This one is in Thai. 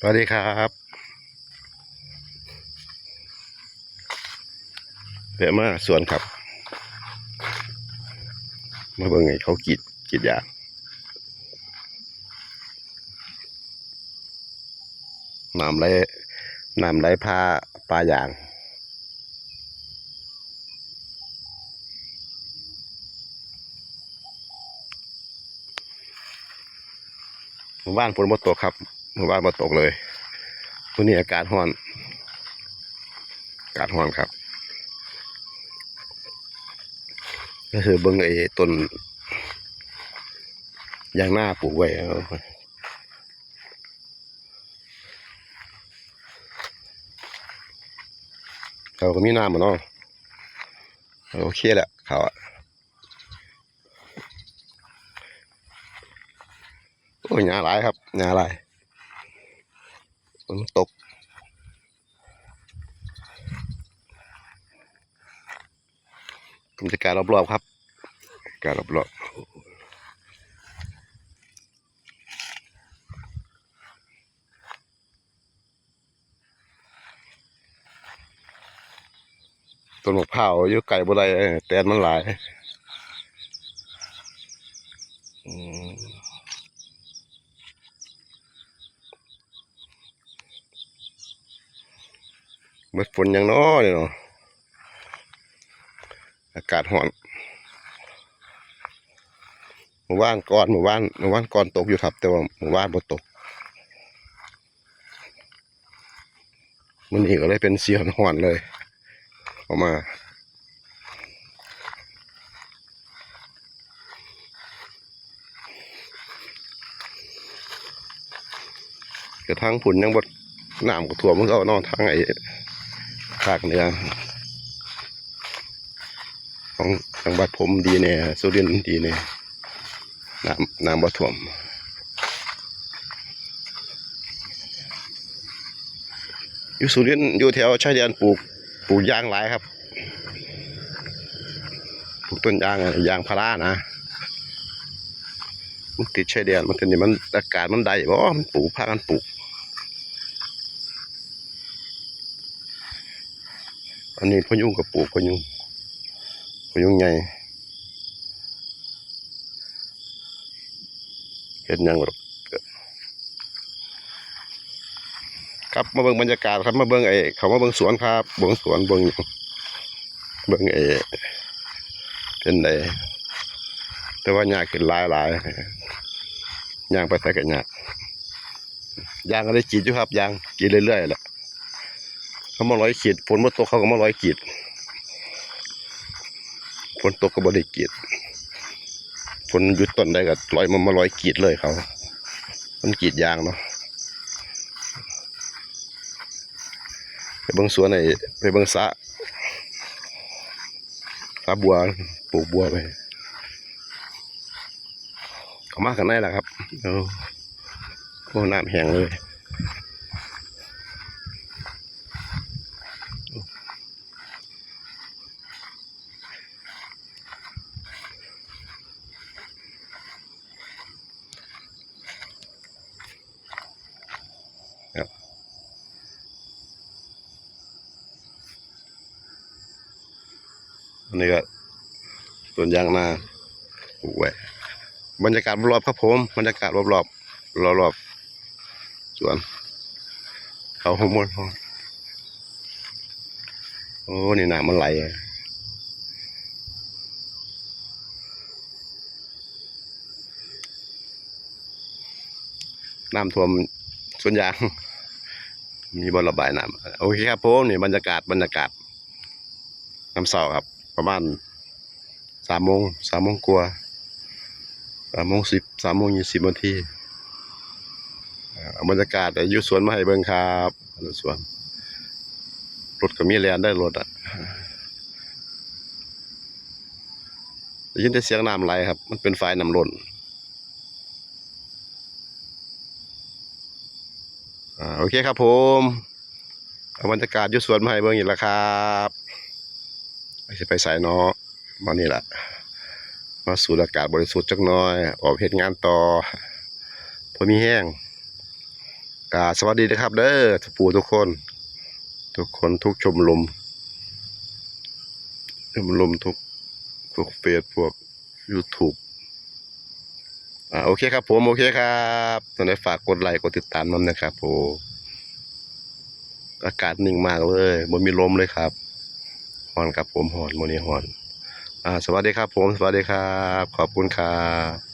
สวัสดีครับเดี๋ยวมาสวนครับ มาเบิ่งไงเขากรีดกรีดยางน้ำไหลน้ำไหลพาปลายางหมู่บ้านฝนบ่ตกครับ หมู่บ้านบ่ตกเลยตัวนี้อากาศร้อนอากาศร้อนครับ ก็คือเบิ่งไอ้ต้นยางหน้าปลูกไว้เขาก็มีน้ำมาเนาะโอเคแหละเขาอะโอ้ยหญ้าหลายครับหญ้าหลาย ฝนตก บรรยากาศรอบๆครับบรรยากาศรอบๆต้นมะพร้าวอยู่ไก่บ่ได้แตนมันหลายอืม เมื่อฝนยังน้อยเนาะอากาศร้อนหมู่บ้านก่อนหมู่บ้านหมู่บ้านก่อนตกอยู่ครับ แต่ว่าหมู่บ้านบ่ตกมันนี่ก็เลยเป็นเสีหอนเลย ออกมากระทั่งผุนยังบดน้ำก็ท่วมมันก็นอนทางไอ้ ภาคเหนือ ของจังหวัดผมดีแน่สุรินทร์ดีแน่น้ำน้ำบ่ท่วมอยู่สุรินทร์อยู่แถวชายแดนปลูกปลูกยางหลายครับปลูกต้นยางยางพารานะมันติดชายแดนมันก็นี่มันอากาศมันได้บ่มันปลูกพากันปลูก อันนี้พยุงกับปลูกพยุงพยุงใหญ่เห็นยังหรอกครับมาเบิ่งบรรยากาศครับมาเบิ่งไอ้เขามาเบิ่งสวนครับเบิ่งสวนเบิ่งเบิ่งไอ้เป็นไดแต่ว่าหญ้าขึ้นหลายหลายยางไปใส่กันหญ้ายางก็ได้จีดอยู่ครับยางกรีดเรื่อยๆแหละ เขามาร้อยขีดฝนมาตกเขาก็มาร้อยขีดฝนตกก็บ่ได้กรีดฝนหยุดต้นได้ก็ลอยมามาลอยกรีดเลยเขามันกรีดยางเนาะไปเบิ่งสวนไอ้ไปเบิ่งสะสะบัวปลูกบัวไปเขามากันได้ล่ะครับเอาโอ้น้ำแห้งเลย อันนี้ก็ต้นยางนาปลูกไว้บรรยากาศรอบๆครับผมบรรยากาศรอบๆรอบๆสวน เขาหมดโอ้นี่น้ำมันไหลอะน้ำท่วมสวนยาง มีบอลระบายน้ำโอเคครับผมนี่บรรยากาศบรรยากาศน้ำเสาครับ ประมาณสามโมงสามโมงกว่าสามโมงสิบสามโมงยี่สิบนาทีบรรยากาศอายุสวนมาให้เบิ่งครับอยู่สวนรถก็มีแลนได้รถอะได้ยินแต่เสียงน้ำไหลครับ มันเป็นไฟน้ำล้นอ่าโอเคครับผมบรรยากาศยู่สวนมาให้เบิ่งอีกแล้วครับ ไม่ใช่ไปสายเนาะมานี่แหละมาสูดอากาศบริสุทธิ์จักน้อย ออกเหตุงานต่อพอมีแห้งกาสวัสดีนะครับ เด้อทุกผู้ทุกคน ทุกคนทุกชมรมชมรมทุกพวกเฟซพวก YouTube อ่าโอเคครับผม โอเคครับตอนนี้ฝากกดไลค์กดติดตามน้ำนะครับผมอากาศนิ่งมากเลยบ่มีลมเลยครับ อนกับผมหอนโมนีหอนอ่าสวัสดีครับผม สวัสดีครับ ขอบคุณครับ